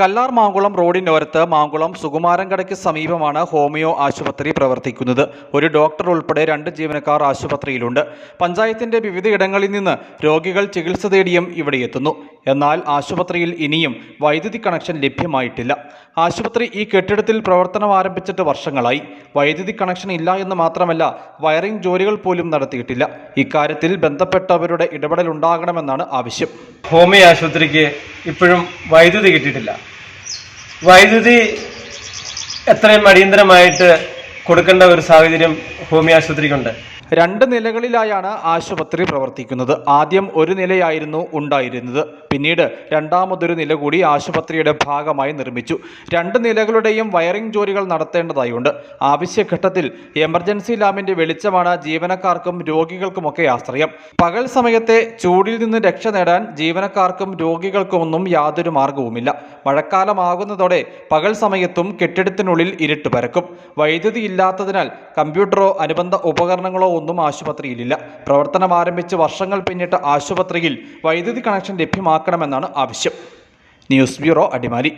കല്ലാർ മാങ്കുളം റോഡിനോരത്ത് മാങ്കുളം സുകുമാരൻകടയ്ക്ക് സമീപമാണ് ഹോമിയോ ആശുപത്രി പ്രവർത്തിക്കുന്നത്. ഒരു ഡോക്ടർ ഉൾപ്പെടെ രണ്ട് ജീവനക്കാർ ആശുപത്രിയിലുണ്ട്. പഞ്ചായത്തിന്റെ വിവിധയിടങ്ങളിൽ നിന്ന് രോഗികൾ ചികിത്സ തേടിയും ഇവിടെ എത്തുന്നു. എന്നാൽ ആശുപത്രിയിൽ ഇനിയും വൈദ്യുതി കണക്ഷൻ ലഭ്യമായിട്ടില്ല. ആശുപത്രി ഈ കെട്ടിടത്തിൽ പ്രവർത്തനം ആരംഭിച്ചിട്ട് വർഷങ്ങളായി. വൈദ്യുതി കണക്ഷൻ ഇല്ല എന്ന് മാത്രമല്ല വയറിംഗ് ജോലികൾ പോലും നടത്തിയിട്ടില്ല. ഇക്കാര്യത്തിൽ ബന്ധപ്പെട്ടവരുടെ ഇടപെടൽ ഉണ്ടാകണമെന്നാണ് ആവശ്യം. ഹോമിയോ ആശുപത്രിക്ക് ഇപ്പോഴും വൈദ്യുതി കിട്ടിയിട്ടില്ല. വൈദ്യുതി എത്രയും അടിയന്തരമായിട്ട് കൊടുക്കേണ്ട ഒരു സാഹചര്യം ഹോമിയോ ആശുപത്രിക്കുണ്ട്. രണ്ട് നിലകളിലായാണ് ആശുപത്രി പ്രവർത്തിക്കുന്നത്. ആദ്യം ഒരു നിലയായിരുന്നു ഉണ്ടായിരുന്നത്. പിന്നീട് രണ്ടാമതൊരു നില കൂടി ആശുപത്രിയുടെ ഭാഗമായി നിർമ്മിച്ചു. രണ്ട് നിലകളുടെയും വയറിംഗ് ജോലികൾ നടത്തേണ്ടതായുണ്ട്. ആവശ്യഘട്ടത്തിൽ എമർജൻസി ലാമ്പിന്റെ വെളിച്ചമാണ് ജീവനക്കാർക്കും രോഗികൾക്കുമൊക്കെ ആശ്രയം. പകൽ സമയത്തെ ചൂടിൽ നിന്ന് രക്ഷ നേടാൻ ജീവനക്കാർക്കും രോഗികൾക്കുമൊന്നും യാതൊരു മാർഗവുമില്ല. മഴക്കാലമാകുന്നതോടെ പകൽ സമയത്തും കെട്ടിടത്തിനുള്ളിൽ ഇരുട്ട് പരക്കും. വൈദ്യുതി ഇല്ലാത്തതിനാൽ കമ്പ്യൂട്ടറോ അനുബന്ധ ഉപകരണങ്ങളോ ഒന്നും ആശുപത്രിയിലില്ല. പ്രവർത്തനം ആരംഭിച്ച് വർഷങ്ങൾ പിന്നിട്ട് ആശുപത്രിയിൽ വൈദ്യുതി കണക്ഷൻ ലഭ്യമാക്കണമെന്നാണ് ആവശ്യം. News bureau Adimali.